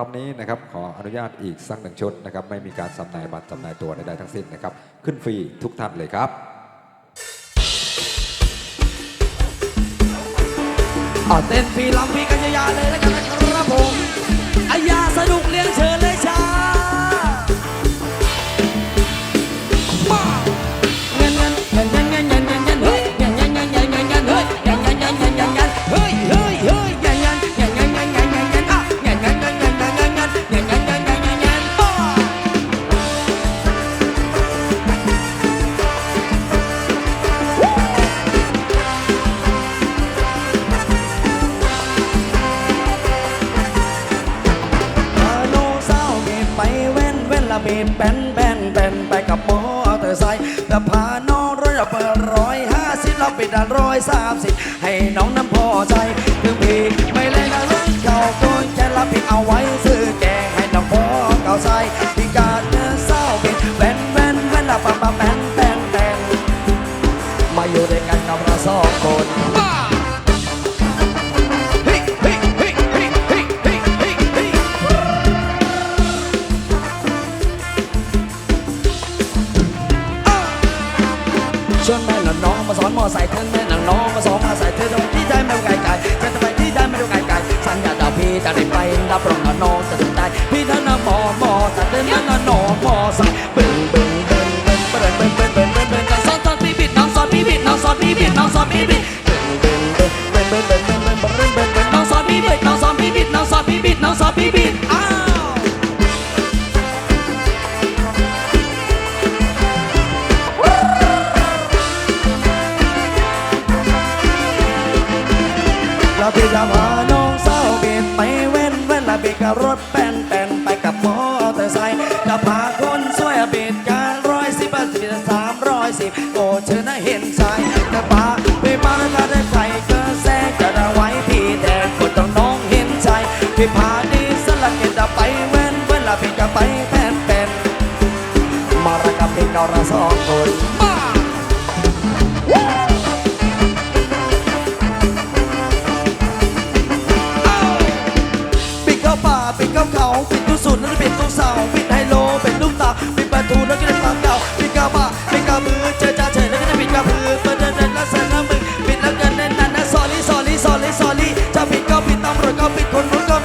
รอบนี้นะครับขออนุญาตอีกสักหนึ่งชุดนะครับไม่มีการจำหน่ายบัตรจำหน่ายตัวใดๆทั้งสิ้นนะครับ ขึ้นฟรีทุกท่านเลยครับ เอาเต้นฟรีลำฟรีกันยาวๆเลยแล้วกันนะครับผมอายาสนุกเลี้ยงเชิญ แม่นังน้องมาสอนมาใส่เธอทำไมที่ได้ไม่รู้ไกลไกลจะทำไมที่ได้ไม่รู้ไกลไกลสัญญาดาวพี่จะได้ไปรับรองน้องจะถึงได้พี่ท่านน่ะมอมอใส่เธอนั่นน่ะน้องมอใส่บึ้งบึ้งบึ้งบึ้งเบึ้งบึ้งบึ้งบึ้งบึ้งบึ้งสอนสอนพี่บิดน้องสอนพี่บิดน้องสอนพี่บิดน้องสอนพี่บิดบึ้งบึ้งบึ้งบึ้งบึ้งบึ้งบึ้งบึ้งบึ้งบึ้งบึ้งบึ้งน้องสอนพี่บิดน้องสอนพี่บิดน้องสอนพี่บิดน้องสอนพี่บิด พี่พาดีสลักเกตจะไปเว้นเว้นละเบียดกับไปแป้นแป้นมาระกับเป็นเราสองคน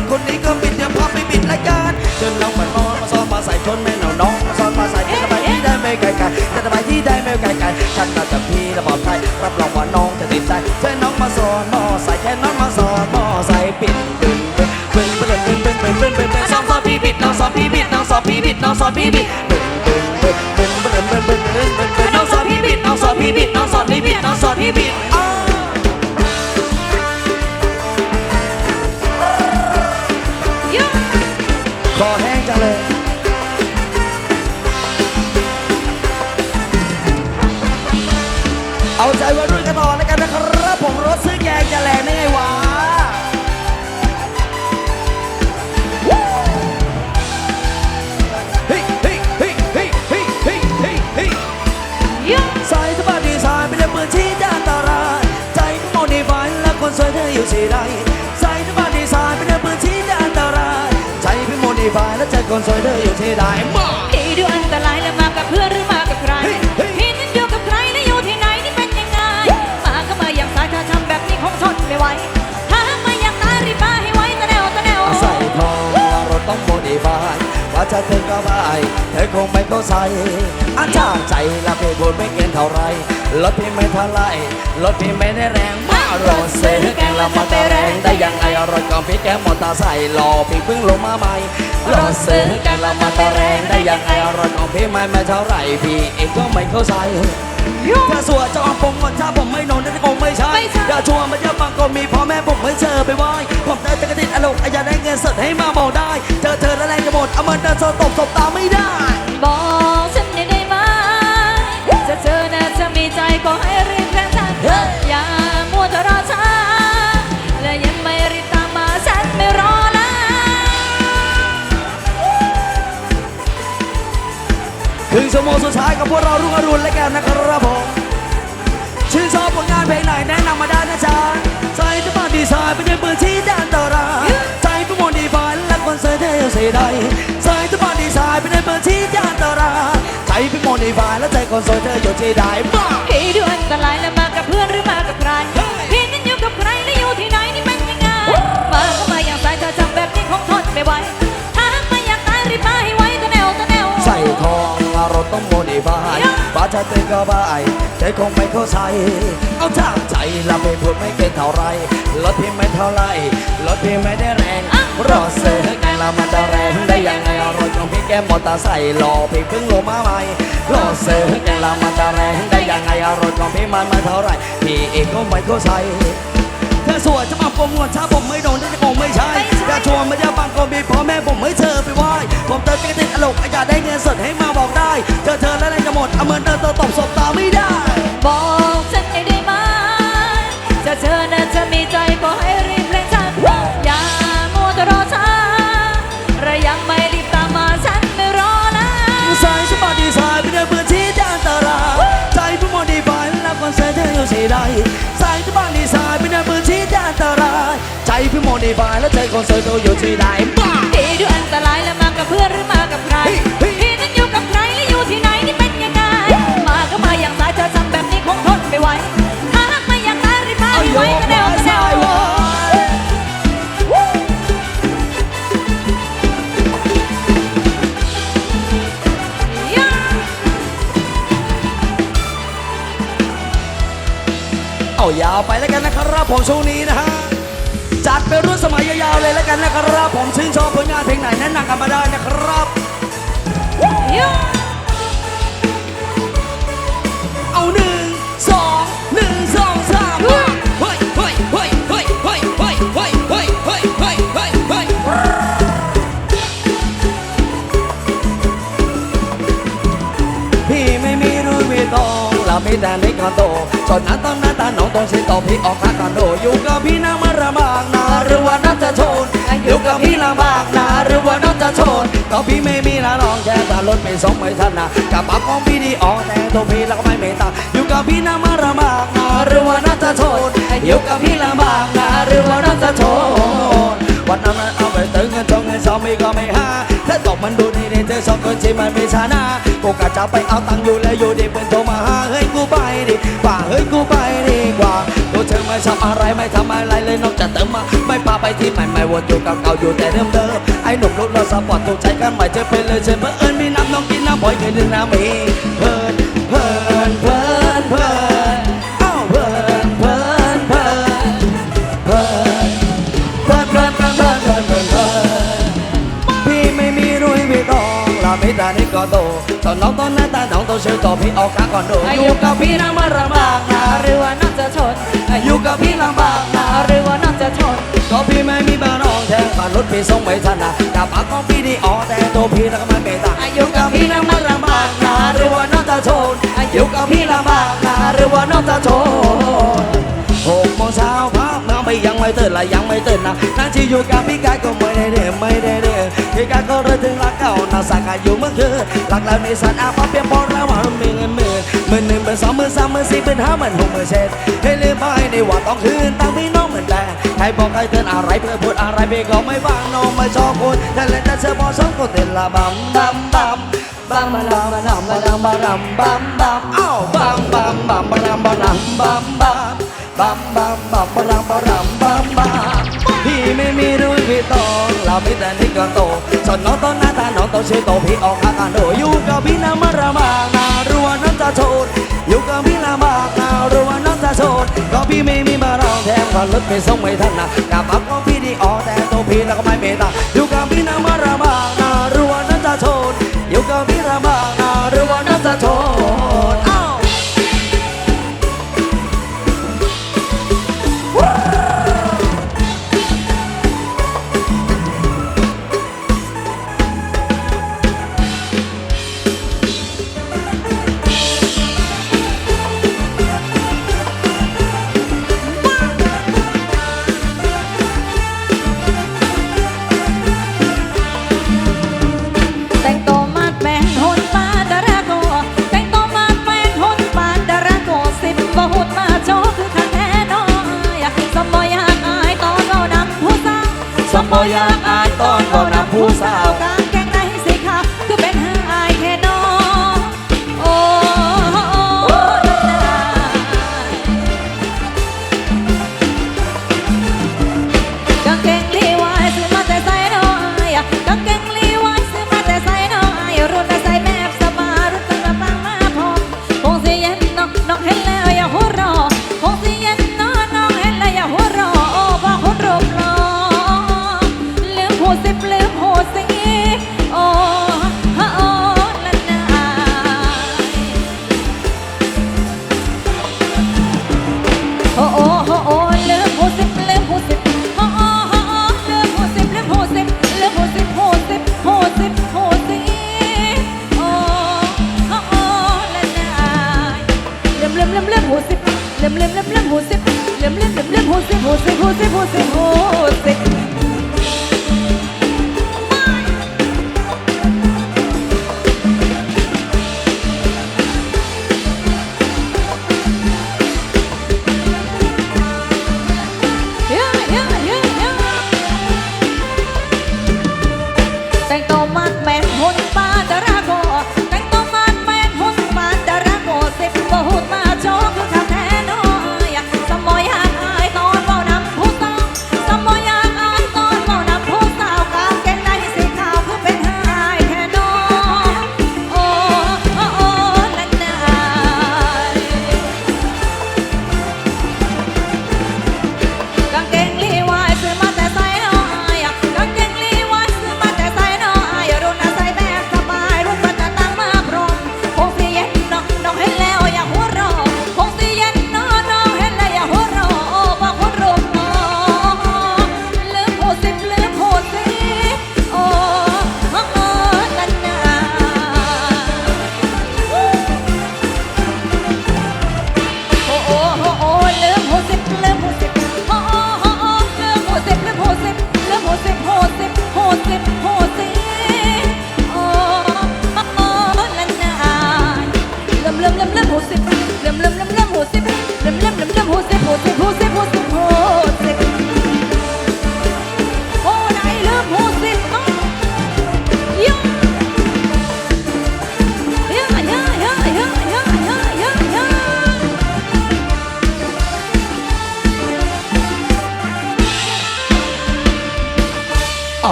บิดคนนี้ก็ปิดเดี๋ยวพาไปปิดรายการจนเราเหมือนอนมาซ้อนมาใส่ชนแม่หนาวน้องมาซ้อนมาใส่จะไปที่ได้ไม่ไกลไกลจะไปที่ได้ไม่ไกลไกลฉันน่าจะพี่ระบอบไทยรับรองว่าน้องจะติดใจเชิญน้องมาสอนมอใส่แค่น้องมาสอนมอใส่ปิดดึงดึงดึงดึงดึงดึงดึงดึงดึงดึงสอนสอนพี่บิดน้องสอนพี่บิดน้องสอนพี่บิดน้องสอนพี่บิดดึงดึงดึงดึงดึงดึงดึงดึงดึงดึงน้องสอนพี่บิดน้องสอนพี่บิดน้องสอนพี่บิดน้องสอนพี่บิด คอแห้งจังเลย พี่โมดีฝันและใจคนสวยเธออยู่ที่ใดมาพี่ดูอันตรายแล้วมากับเพื่อนหรือมากับใครเฮ้ยเฮ้ยพี่นั้นอยู่กับใครและอยู่ที่ไหนนี่เป็นยังไง มาก็มาอย่างสายถ้าทำแบบนี้คงทนไม่ไหวถ้าไม่อยากตายรีบมาให้ไวตะแนวตะแนวอาศัยทองรถต้องโมดีฟายว่าจะเธอก็ไม่เธอคงไม่เข้าใจอาจารย์ใจละพี่พูดไม่เกินเท่าไรรถพี่ไม่เท่าไรรถพี่ไม่ได้แรงมากรถเสียแกงละมันจะแรงได้ยังไง รถของพี่แกมอเตอร์ไซค์รอพี่เพิ่งลงมาใหม่รถเสียแกงละมันจะแรงได้ยังไงรถของพี่ไม่ไม่เท่าไรพี่เองก็ไม่เข้าใจถ้าสัวจะเอาผมก่อนถ้าผมไม่นอนนั่นคงไม่ใช่ไม่ใช่อย่าชัวร์มันเยอะบางก็มีพ่อแม่ผมไม่เจอไปไหว้ผมเจอจะกระติดอารมณ์อยากได้เงินสดให้มาบอกได้ เจอเธอแล้วแรงจะหมดเอามันเดินโซตบศบตาไม่ได้ บอกฉันได้ได้ไหมจะเจอนะจะมีใจก็ให้รีบแรง กับพวกเรารุ่งอรุณและกันนะครับผมชื่นชอบผลงานเพลงไหนแนะนำมาได้นะจ๊ะใจจะบ้านดีไซน์เป็นยังมือที่ด้านตาราใจผู้มนดีฝันและคนเสยเธอสีใดสายตะบานดีสายไปในเบอร์ที่ยานตาราใจพี่โมดีฟายและใจคนสวยเธออยู่ที่ใดบ้า ถต้องโมดิฟายว่าจะเต้นก็บายเธอคงไม่เข้าใจ เอาทางใจเราไม่พูดไม่เก่งเท่าไรรถพี่ไม่เท่าไรรถพี่ไม่ได้แรงรอเสือไงเรามันจะแรงได้ยังไงอารถของพี่แกมอเตอร์ไซค์รอพี่เพิ่งลงมาใหม่รอเสือไงเรามันจะแรงได้ยังไงอารถของพี่มันไม่เท่าไรพี่เองก็ไม่เข้าใจเธอสวยจะมาโปรโมทช้าผมไม่โดนที่จะคงไม่ใช่อย่ชวนมาจะบังก็มีพ่อแม่ผมให้เธอไปไหว้ ผมเติมจะติดตลกอยากได้เงินสดให้มาบอกได้เธอเธอแล้วอะไรจะหมดเอาเงินเติมตบศพตาไม่ได้ บอกฉันหน่อยได้ไหมจะเธอนั้นจะมีใจก็ให้รีบเร่งฉันอย่ามัวแต่รอช้าระยังไม่รีบตามมาฉันไม่รอแล้วสายสปอร์ตดีไซน์เป็นเบอร์ที่ด้านตาราใจผู้โมดีไฟแล้วคอนเสิร์ตเธออยู่ที่ใด ใจผู้โมดีไฟแล้วใจคอนเสิร์ตเธออยู่ที่ใดบ้าพี่ดูอันตรายแล้วมากับเพื่อนหรือมากับใครเฮ้ยเฮ้ยพี่นั้นอยู่กับใครและอยู่ที่ไหนนี่เป็นยังไง มาก็มาอย่างสายเธอทำแบบนี้คงทนไม่ไหวถ้าหากไม่อยากตายรีบมาเอาให้โยไวกตะแนวมาตะแนสายววายย่าเอายาวไปแล้วกันนะครับผมช่วงนี้นะฮะ จัดไปรุ่นสมัยยาวๆเลยแล้วกันนะครับ ผมชื่นชอบผลงานเพลงไหนแนะนำกันมาได้นะครับย่าเอาหนึ่งสองหนึ่ง องเรามีแต่ในคอนโดส่วนนั้นต้องหน้าตาหนองตรงสิโตพี่ออกค่าคอนโดอยู่กับพี่น้ำมันระบากนาหรือว่าน้ำจะชนอยู่กับพี่ลำบากนาหรือว่าน้ำจะชนก็พี่ไม่มีละน้องแค่ตารถไม่สองไม่ทันนะกับปากของพี่ดีออกแต่ตัวพี่แล้วก็ไม่เมตตาอยู่กับพี่น้ำมันระบากนาหรือว่าน้ำจะชนอยู่กับพี่ลำบากนาหรือว่าน้ำจะชนวันนั้นเอาไปตึงเงินทองเงินสองมีก็ไม่หาถ้าตกมันดูดีนี่เธอสองคนที่มันไม่ชนะกูกะจะไปเอาตังค์อยู่แล้วอยู่ กูไปดีกว่าตัวเธอไม่ทำอะไรไม่ทำอะไรเลยนอกจากเติมมาไม่พาไปที่ใหม่ไม่วนอยู่เก่าๆอยู่แต่เดิมเดิมไอ้หนุ่มรถเราสปอร์ตถูกใจกันใหม่จะเป็นเลยเช่นเพื่อนมีน้ำน้องกินน้ำบ่อยเคยดื่มน้ำมีเพิ่นเพิ่นเพิ่นเพิ่นเอ้าเพิ่นเพิ่นเพิ่นเพิ่นเพิ่นเพิ่นเพิ่นเพิ่นเพิ่นเพิ่นเพิ่นพี่ไม่มีรุยมีทองเราไม่แต่นี่ก็โตตอนน้องตอน หน้าตาน้องโตชื่อโตพี่ออกกาก่อนโดอยู่กับพี่นะมันลำบากนะหรือว่าน้องจะชนอยู่กับพี่ลำบากนะหรือว่าน้องจะชนก็พี่ไม่มีบ้านน้องแทงผ่านรถพี่ส่งไม่ทันนะกับปากของพี่นี่อ๋อแต่ตัวพี่แล้วก็ไม่เมตตาอยู่กับพี่นะมันลำบากนะหรือว่าน้องจะชนอยู่กับพี่ลำบากนะหรือว่าน้องจะชนหกโมงเช้าพักน้ำไปยังไม่ตื่นละยังไม่ตื่นนะนั่งที่อยู่กับพี่กายก็ไม่ได้เด้อไม่ได้เด้ อพี่กายก็เลยถึงรักเก่านาสากายอยู่เมื่อคืนรักแล้วมีสันอาพอเปลี่ยนพอแล้วว่ามีเงินหมื่นหมื่นหนึ่งเป็นสองหมื่นสามหมื่นสี่หมื่นห้าหมื่นหกหมื่นเจ็ดให้ลืมไปในว่าต้องคืนตั้งพี่น้องเหมือนแต่ใครบอกใครเตือนอะไรเพื่อพูดอะไรพี่ก็ไม่ฟังน้องไม่ชอบพูดแต่เล่นแต่เชื่อพอสองคนเต้นละบัมบัมบัมบัมบัมบัมบัมบัมบัมบัมบัมบัมอ้าวบัมบัมบัมบัมบัมบัมบัมบัมบัมบัมบัมบัมบัมบัมบัม พี่แต่นี่ก็โตสนน้องต้นหน้าตาน้องโตชื่อโตพี่ออกอาการโดอยู่กับพี่น้ำมันระมากนารัวน้ำตาโชนอยู่กับพี่ลำมากนารัวน้ำตาโชนก็พี่ไม่มีมาลองแทงผ่านรถไปส่งไม่ทันนะกับปักของพี่ดีออกแต่โตพี่แล้วก็ไม่เมตตาอยู่กับพี่น้ำมาระ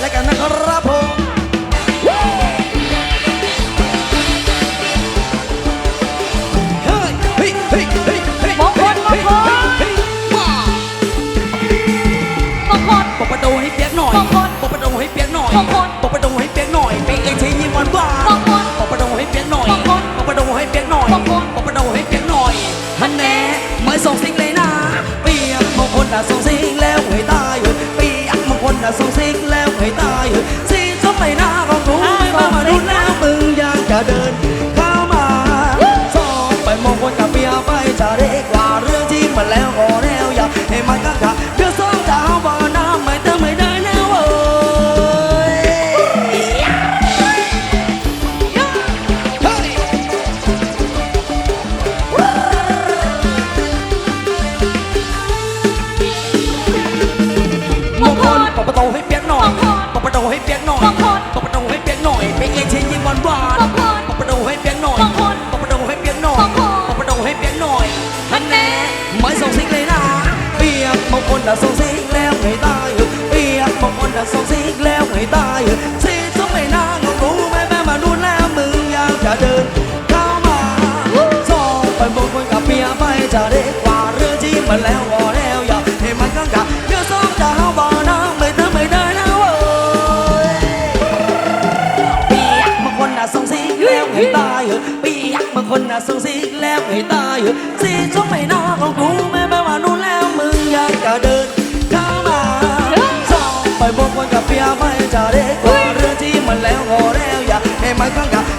แล้วกันนะครับผมอกประตูให้เปียกหน่อยบอกประตูให้เปียกหน่อย รู้แล้วมึงอยากจะเดินเข้ามาสองไปมองคนกับเมียไปจะได้กว่าเรื่องที่มันแล้วก็แล้วอย่าให้มันกัขา คน đã sâu xích leo người ta Biết một con đã sâu xích leo người ta Xích xuống mày na ngọc cũ mày mẹ mà đun leo mừng nhau trả đơn Cao mà Do phải một con gặp bia bay trả đế quả rưa chi mà leo gò leo giờ Thì mày căng cả nhớ sớm trả hao bò nó mày tới mày đời nó ơi Biết một con đã sâu xích leo người ta Biết một con đã sâu xích leo người ta Xích xuống mày na ngọc จะได้ก็เรื่องที่มันแล้วงอแล้วอย่าให้มันขังกับ